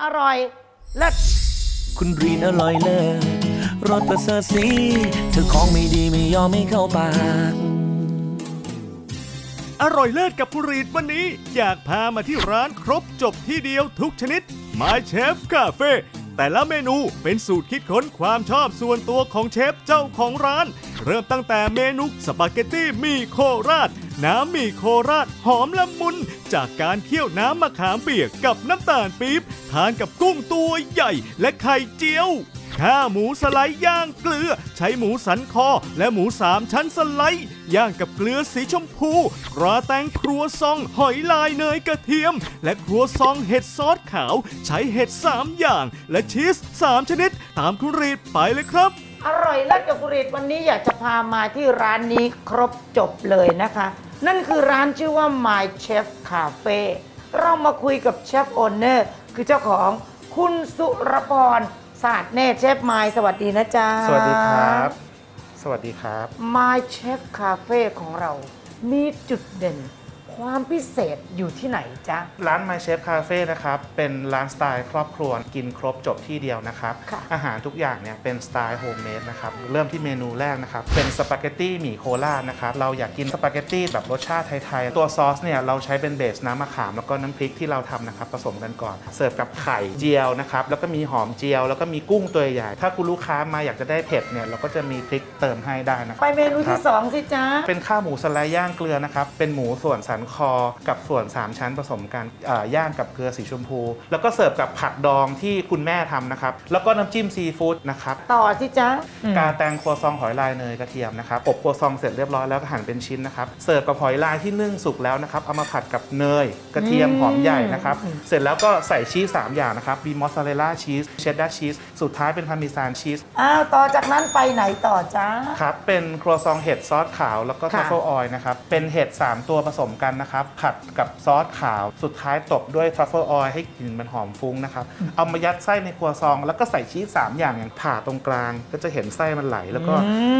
อร่อยเลิศคุณรีนอร่อยเลิศรสประเสริฐสีเธอของไม่ดีไม่ยอมไม่เข้าปาก อร่อยเลิศกับผู้รีดวันนี้ อยากพามาที่ร้านครบจบที่เดียวทุกชนิด My Chef Cafe แต่ละเมนูเป็นสูตรคิดค้นความชอบส่วนตัวของเชฟเจ้าของร้าน เริ่มตั้งแต่เมนูสปาเกตตี้หมีโคราช น้ำหมีโคราช หอมละมุน จากการเคี่ยวน้ำมะขามเปียกกับน้ำตาลปี๊บทานกับกุ้งตัวใหญ่และไข่เจียวข้าหมูสไลด์ย่างเกลือ ใช้หมูสันคอและหมูสามชั้นสไลด์ย่างกับเกลือสีชมพูกราแตงครัวซองหอยลายเนยกระเทียม และครัวซองเห็ดซอสขาว ใช้เห็ด 3 อย่าง และชีส 3 ชนิด ตามคุณรีดไปเลยครับ อร่อยเลิศกับกุริตวันนี้อยากจะพามาที่ร้านนี้ครบจบเลยนะคะ นั่นคือร้านชื่อว่า My Chef Cafe เรามาคุยกับเชฟโอนเนอร์คือเจ้าของคุณสุรพรศาสตร์เนตรเชฟไมสวัสดีนะจ๊ะ สวัสดีครับ สวัสดีครับ My Chef Cafe ของเรา มีจุดเด่น ความพิเศษอยู่ที่ไหนจ๊ะ ร้าน My Chef Cafe นะครับ เป็นร้านสไตล์ครอบครัวกินครบจบที่เดียวนะครับ ค่ะ อาหารทุกอย่างเนี่ยเป็นสไตล์โฮมเมดนะครับ เริ่มที่เมนูแรกนะครับ เป็นสปาเกตตี้หมี่โคราชนะครับ เราอยากกินสปาเกตตี้แบบรสชาติไทย ๆ ตัวซอสเนี่ยเราใช้เป็นเบสน้ำมะขาม แล้วก็น้ำพริกที่เราทำนะครับผสมกันก่อน เสิร์ฟกับไข่เจียวนะครับ แล้วก็มีหอมเจียว แล้วก็มีกุ้งตัวใหญ่ ถ้าคุณลูกค้ามาอยากจะได้เผ็ดเนี่ยเราก็จะมีพริกเติมให้ได้นะครับ ไปเมนูที่สองสิจ๊ะ เป็นข้าวหมูสไลด์ย่างเกลือนะครับ เป็นหมูส่วนสันคอกับส่วน 3 ชั้นผสมกันเอ่อย่างกับเกลือสีชมพู แล้วก็เสิร์ฟกับผักดองที่คุณแม่ทำนะครับ แล้วก็น้ำจิ้มซีฟู้ดนะครับ ต่อสิจ๊ะอืมกาแตงครัวซองหอยลายเนยกระเทียมนะครับอบครัวซองเสร็จเรียบร้อยแล้วก็หั่นเป็นชิ้นนะครับ เสิร์ฟกับหอยลายที่นึ่งสุกแล้วนะครับ เอามาผัดกับเนยกระเทียมหอมใหญ่นะครับ เสร็จแล้วก็ใส่ชีส3อย่างนะครับมีมอสซาเรลล่าชีสเชดดาร์ชีสสุดท้ายเป็นพาร์เมซานชีสอ้าวต่อจากนั้นไปไหนต่อจ๊ะครับเป็นครัวซองเห็ดซอสขาวแล้วก็ค่ะทัฟเฟิลออยล์นะครับเป็นเห็ด3 ตัวผสมกันนะครับ ผัดกับซอสขาว สุดท้ายตบด้วยทัฟเฟิลออยล์ให้กลิ่นมันหอมฟุ้งนะครับ เอามายัดไส้ในครัวซอง แล้วก็ใส่ชีส3อย่างอย่างผ่าตรงกลาง ก็จะเห็นไส้มันไหล แล้วก็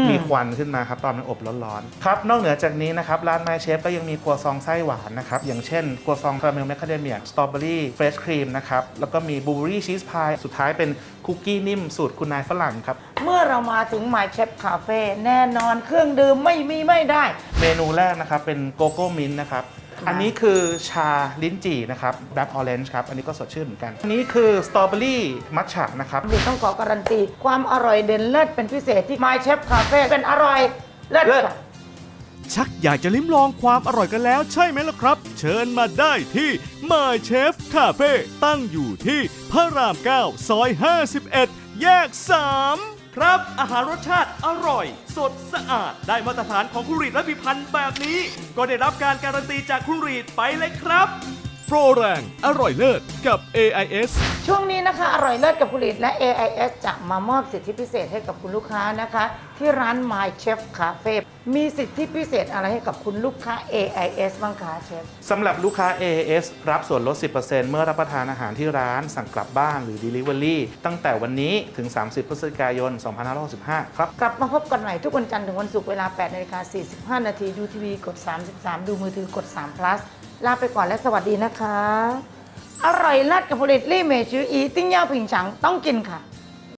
มีควันขึ้นมาครับตอนมันอบร้อนๆครับนอกเหนือจากนี้นะครับร้านแมเชฟก็ยังมีครัวซองไส้หวานนะครับอย่างเช่นครัวซองคาราเมลแมคคาเดเมียสตรอเบอรี่เฟรชครีมนะครับแล้วก็มีบลูเบอรี่ชีสพายสุดท้ายเป็น คุกกี้นิ่มสูตรคุณนายฝรั่งครับ เมื่อเรามาถึง My Chef Cafe แน่นอนเครื่องดื่มไม่มีไม่ได้ เมนูแรกนะครับเป็นโกโก้มินต์นะครับค่ะอันนี้คือชาลิ้นจี่นะครับแบล็คออเรนจ์ครับอันนี้ก็สดชื่นเหมือนกัน อันนี้คือสตรอเบอรี่มัทฉะนะครับเด็กต้องขอการันตี ความอร่อยเด่นเลิศเป็นพิเศษที่ My Chef Cafe เป็นอร่อยเลิศเลิศ ค่ะ ชักอยากจะลิ้มลองความอร่อยกันแล้วใช่ไหมล่ะครับ เชิญมาได้ที่ My Chef Cafe ตั้งอยู่ที่พระราม 9 ซอย 51 แยก 3 ครับ อาหารรสชาติอร่อย สดสะอาด ได้มาตรฐานของคุณรีดและพิพันธ์แบบนี้ ก็ได้รับการการันตีจากคุณรีดไปเลยครับ รแรง อร่อยเลิศกับ AIS ช่วงนี้นะคะ อร่อยเลิศกับผลิตและ AIS จะมามอบสิทธิพิเศษให้กับคุณลูกค้านะคะ ที่ร้าน My Chef Cafe มีสิทธิพิเศษอะไรให้กับคุณลูกค้า AIS บ้างคะเชฟ สำหรับลูกค้า AAS รับส่วนลด 10%เมื่อรับประทานอาหารที่ร้านสั่งกลับบ้านหรือ Delivery ตั้งแต่วันนี้ถึง 30 พฤศจิกายน 2565 ครับ กลับมาพบกันใหม่ทุกวันจันทร์ถึงวันศุกร์เวลา8นาฬิกา45 นาทีดูทีวีกด 33 ดูมือถือกด3 plus ลาไปก่อนและสวัสดีนะคะ อร่อยลัดกับผลิตลี่เมจืออีติ้งเย่าผิงฉังต้องกินค่ะ